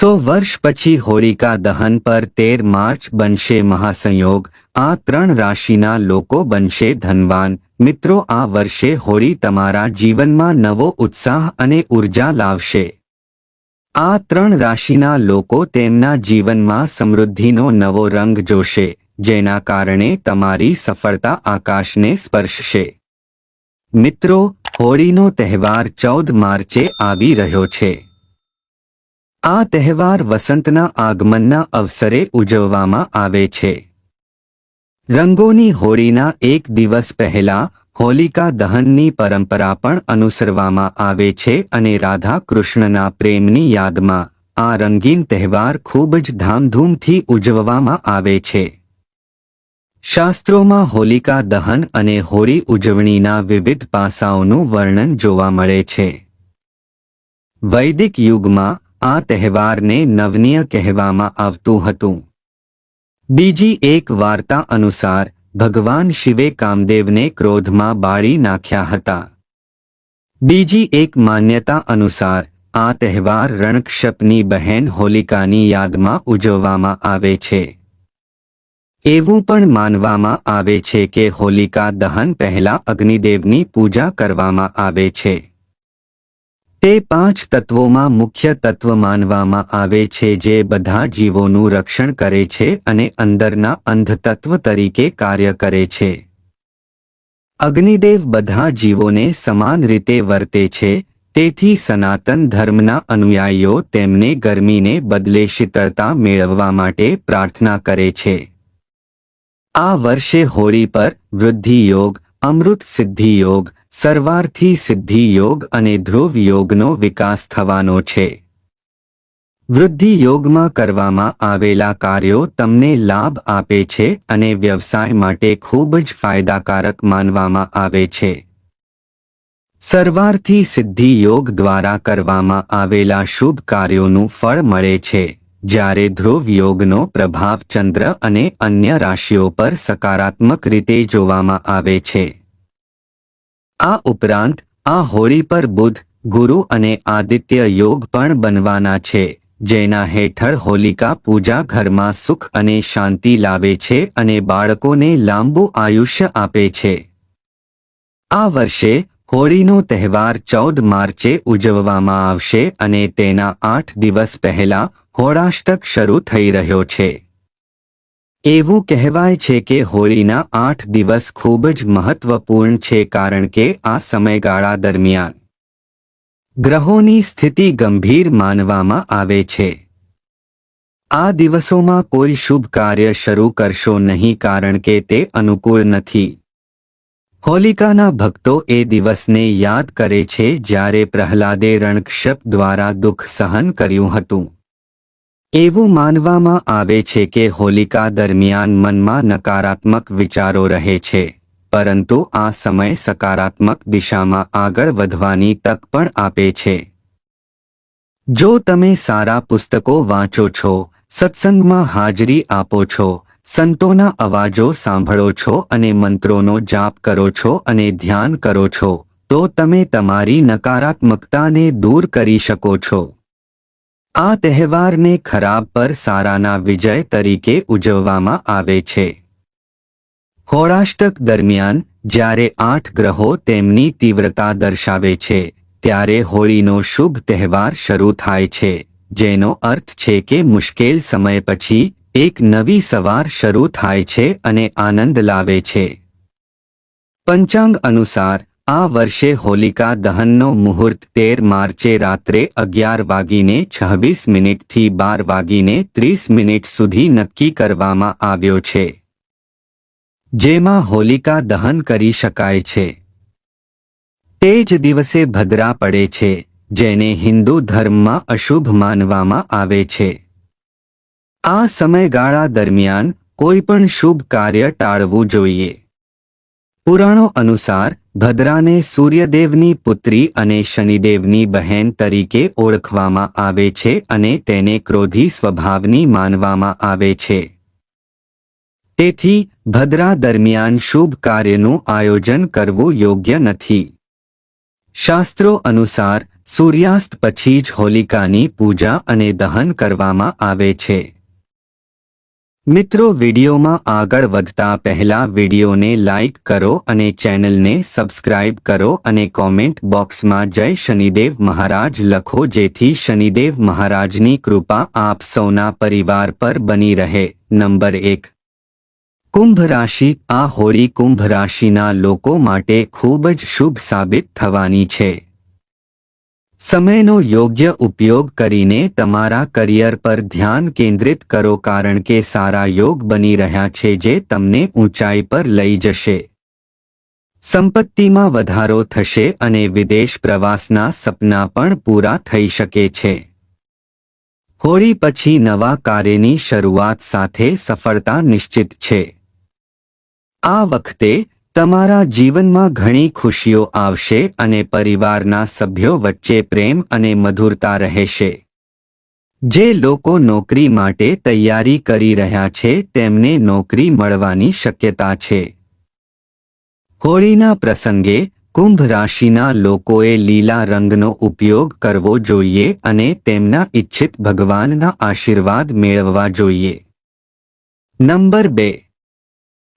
સો વર્ષ પછી હોલિકા દહન પર તેર માર્ચ બનશે મહાસંયોગ. આ ત્રણ રાશિના લોકો બનશે ધનવાન. મિત્રો, આ વર્ષે હોળી તમારા જીવનમાં નવો ઉત્સાહ અને ઊર્જા લાવશે. આ ત્રણ રાશિના લોકો તેમના જીવનમાં સમૃદ્ધિનો નવો રંગ જોશે, જેના કારણે તમારી સફળતા આકાશને સ્પર્શશે. મિત્રો, હોળીનો તહેવાર ચૌદ માર્ચે આવી રહ્યો છે. આ તહેવાર વસંતના આગમનના અવસરે ઉજવવામાં આવે છે. રંગોની હોળીના એક દિવસ પહેલા હોલિકા દહનની પરંપરા પણ અનુસરવામાં આવે છે અને રાધા કૃષ્ણના પ્રેમની યાદમાં આ રંગીન તહેવાર ખૂબ જ ધામધૂમથી ઉજવવામાં આવે છે. શાસ્ત્રોમાં હોલિકા દહન અને હોળી ઉજવણીના વિવિધ પાસાઓનું વર્ણન જોવા મળે છે. વૈદિક યુગમાં આ તહેવારને નવનીય કહેવામાં આવતું હતું. બીજી એક વાર્તા અનુસાર, ભગવાન શિવે કામદેવને ક્રોધમાં બાળી નાખ્યા હતા. બીજી એક માન્યતા અનુસાર, આ તહેવાર રણક્ષપની બહેન હોલિકાની યાદમાં ઉજવવામાં આવે છે. એવું પણ માનવામાં આવે છે કે હોલિકા દહન પહેલા અગ્નિદેવની પૂજા કરવામાં આવે છે. તે પાંચ તત્વોમાં મુખ્ય તત્વ માનવામાં આવે છે જે બધા જીવોનું રક્ષણ કરે છે અને અંદરના અંધતત્વ તરીકે કાર્ય કરે છે. અગ્નિદેવ બધા જીવોને સમાન રીતે વર્તે છે, તેથી સનાતન ધર્મના અનુયાયીઓ તેમને ગરમીને બદલે શીતળતા મેળવવા માટે પ્રાર્થના કરે છે. આ વર્ષે હોળી પર વૃદ્ધિ યોગ અમૃત સિદ્ધિ યોગ, સર્વાર્થી સિદ્ધિ યોગ અને ધ્રુવ યોગનો વિકાસ થવાનો છે. વૃદ્ધિ યોગમાં કરવામાં આવેલા કાર્યો તમને લાભ આપે છે અને વ્યવસાય માટે ખૂબ જ ફાયદાકારક માનવામાં આવે છે. સર્વાર્થી સિદ્ધિ યોગ દ્વારા કરવામાં આવેલા શુભ કાર્યોનું ફળ મળે છે. જ્યારે ધ્રુવ યોગનો પ્રભાવ ચંદ્ર અને અન્ય રાશિઓ પર સકારાત્મક રીતે જોવામાં આવે છે. આ ઉપરાંત, આ હોળી પર બુધ, ગુરુ અને આદિત્ય યોગ પણ બનવાના છે, જેના હેઠળ હોલિકા પૂજા ઘરમાં સુખ અને શાંતિ લાવે છે અને બાળકોને લાંબુ આયુષ્ય આપે છે. આ વર્ષે હોળીનો તહેવાર ચૌદ માર્ચે ઉજવવામાં આવશે અને તેના આઠ દિવસ પહેલા હોળાષ્ટક શરૂ થઈ રહ્યો છે. એવું કહેવાય છે કે હોળીના આઠ દિવસ ખૂબ જ મહત્વપૂર્ણ છે કારણ કે આ સમયગાળા દરમિયાન ગ્રહોની સ્થિતિ ગંભીર માનવામાં આવે છે. આ દિવસોમાં કોઈ શુભ કાર્ય શરૂ કરશો નહીં કારણ કે તે અનુકૂળ નથી. હોલિકાના ભક્તો એ દિવસને યાદ કરે છે જ્યારે પ્રહલાદે રણક્ષપ દ્વારા દુઃખ સહન કર્યું હતું. એવું માનવામાં આવે છે કે હોલિકા દરમિયાન મનમાં નકારાત્મક વિચારો રહે છે, પરંતુ આ સમય સકારાત્મક દિશામાં આગળ વધવાની તક પણ આપે છે. જો તમે સારા પુસ્તકો વાંચો છો, સત્સંગમાં હાજરી આપો છો, સંતોના અવાજો સાંભળો છો અને મંત્રોનો જાપ કરો છો અને ધ્યાન કરો છો, તો તમે તમારી નકારાત્મકતાને દૂર કરી શકો છો. આ તહેવારને ખરાબ પર સારાના વિજય તરીકે ઉજવવામાં આવે છે. હોળાષ્ટક દરમિયાન, જ્યારે આઠ ગ્રહો તેમની તીવ્રતા દર્શાવે છે, ત્યારે હોળીનો શુભ તહેવાર શરૂ થાય છે, જેનો અર્થ છે કે મુશ્કેલ સમય પછી, એક નવી સવાર શરૂ થાય છે અને આનંદ લાવે છે. પંચાંગ અનુસાર આ વર્ષે હોલિકા દહનનો મુહૂર્ત તેર માર્ચે રાત્રે અગિયાર વાગીને છવ્વીસ મિનિટથી બાર વાગીને ત્રીસ મિનિટ સુધી નક્કી કરવામાં આવ્યો છે. જેમાં હોલિકા દહન કરી શકાય છે. તે જ દિવસે ભદ્રા પડે છે, જેને હિન્દુ ધર્મમાં અશુભ માનવામાં આવે છે. આ સમયગાળા દરમિયાન કોઈ પણ શુભ કાર્ય ટાળવું જોઈએ. પુરાણો અનુસાર, ભદ્રાને સૂર્યદેવની પુત્રી અને શનિદેવની બહેન તરીકે ઓળખવામાં આવે છે અને તેને ક્રોધી સ્વભાવની માનવામાં આવે છે. તેથી, ભદ્રા દરમિયાન શુભ કાર્યનું આયોજન કરવું યોગ્ય નથી. શાસ્ત્રો અનુસાર, સૂર્યાસ્ત પછી જ હોલિકાની પૂજા અને દહન કરવામાં આવે છે. મિત્રો, વિડીયોમાં આગળ વધતા પહેલા વિડીયોને લાઇક કરો અને ચેનલને સબસ્ક્રાઇબ કરો અને કોમેન્ટ બોક્સમાં જય શનિદેવ મહારાજ લખો જેથી શનિદેવ મહારાજની કૃપા આપ સૌના પરિવાર પર બની રહે. નંબર એક. કુંભ રાશિ. આ હોળી કુંભ રાશિના લોકો માટે ખૂબ જ શુભ સાબિત થવાની છે. સમયનો યોગ્ય ઉપયોગ કરીને તમારા કરિયર પર ધ્યાન કેન્દ્રિત કરો કારણ કે સારા યોગ બની રહ્યા છે જે તમને ઊંચાઈ પર લઈ જશે. સંપત્તિમાં વધારો થશે અને વિદેશ પ્રવાસના સપના પણ પૂરા થઈ શકે છે. હોળી પછી નવા કાર્યની શરૂઆત સાથે સફળતા નિશ્ચિત છે. આ વખતે તમારા જીવનમાં ઘણી ખુશીઓ આવશે અને પરિવારના સભ્યો વચ્ચે પ્રેમ અને મધુરતા રહેશે. જે લોકો નોકરી માટે તૈયારી કરી રહ્યા છે, તેમને નોકરી મળવાની શક્યતા છે. હોળીના પ્રસંગે, કુંભ રાશિના લોકોએ લીલા રંગનો ઉપયોગ કરવો જોઈએ અને તેમના ઇચ્છિત ભગવાનના આશીર્વાદ મેળવવા જોઈએ. નંબર બે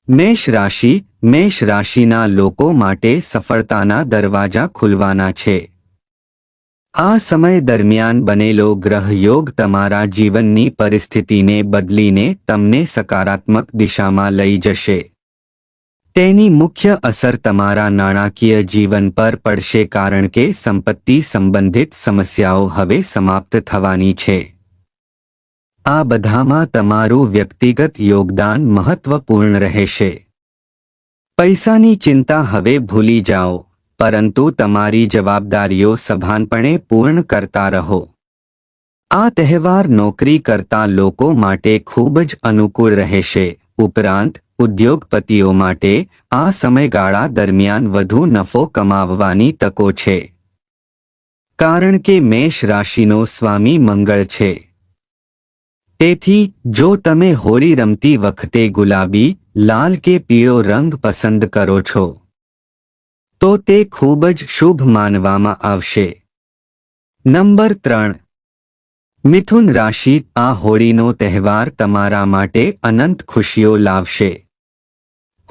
મેષ રાશિ, મેષ રાશિના લોકો માટે સફળતાના દરવાજા ખુલવાના છે. આ સમય દરમિયાન બનેલો ગ્રહ યોગ તમારા જીવનની પરિસ્થિતિને બદલીને તમને સકારાત્મક દિશામાં લઈ જશે. તેની મુખ્ય અસર તમારા નાણાકીય જીવન પર પડશે કારણ કે સંપત્તિ સંબંધિત સમસ્યાઓ હવે સમાપ્ત થવાની છે. આ બધામાં તમારું વ્યક્તિગત યોગદાન મહત્વપૂર્ણ રહેશે. પૈસાની ચિંતા હવે ભૂલી જાઓ, પરંતુ તમારી જવાબદારીઓ સભાનપણે પૂર્ણ કરતા રહો. આ તહેવાર નોકરી કરતા લોકો માટે ખૂબ જ અનુકૂળ રહેશે, ઉપરાંત ઉદ્યોગપતિઓ માટે આ સમયગાળા દરમિયાન વધુ નફો કમાવવાની તકો છે. કારણ કે મેષ રાશિનો સ્વામી મંગળ છે. તેથી, જો તમે હોળી રમતી વખતે ગુલાબી, લાલ કે પીળો રંગ પસંદ કરો છો, તો તે ખૂબ જ શુભ માનવામાં આવશે. નંબર ત્રણ. મિથુન રાશિ આ હોળીનો તહેવાર તમારા માટે અનંત ખુશીઓ લાવશે.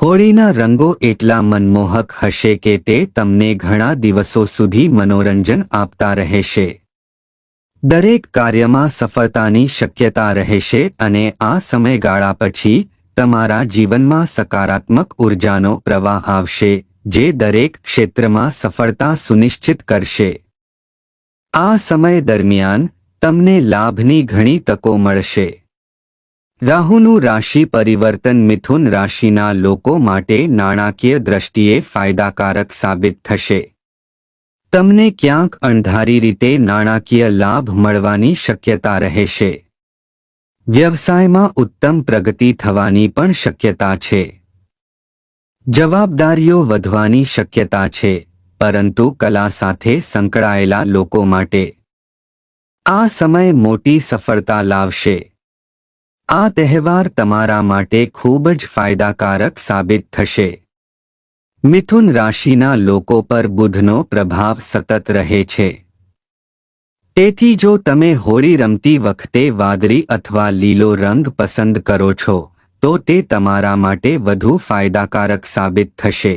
હોળીના રંગો એટલા મનમોહક હશે કે તે તમને ઘણા દિવસો સુધી મનોરંજન આપતા રહેશે. દરેક કાર્યમાં સફળતાની શક્યતા રહેશે અને આ સમયગાળા પછી તમારા જીવનમાં સકારાત્મક ઉર્જાનો પ્રવાહ આવશે, જે દરેક ક્ષેત્રમાં સફળતા સુનિશ્ચિત કરશે. આ સમય દરમિયાન તમને લાભની ઘણી તકો મળશે. રાહુનું રાશિ પરિવર્તન મિથુન રાશિના લોકો માટે નાણાકીય દ્રષ્ટિએ ફાયદાકારક સાબિત થશે. તમને ક્યાંક અણધારી રીતે નાણાકીય લાભ મળવાની શક્યતા રહેશે. વ્યવસાયમાં ઉત્તમ પ્રગતિ થવાની પણ શક્યતા છે. જવાબદારીઓ વધવાની શક્યતા છે, પરંતુ કલા સાથે સંકળાયેલા લોકો માટે. આ સમય મોટી સફળતા લાવશે. આ તહેવાર તમારા માટે ખૂબ જ ફાયદાકારક સાબિત થશે. મિથુન રાશિના લોકો પર બુધનો પ્રભાવ સતત રહે છે. તેથી જો તમે હોળી રમતી વખતે વાદળી અથવા લીલો રંગ પસંદ કરો છો, તો તે તમારા માટે વધુ ફાયદાકારક સાબિત થશે.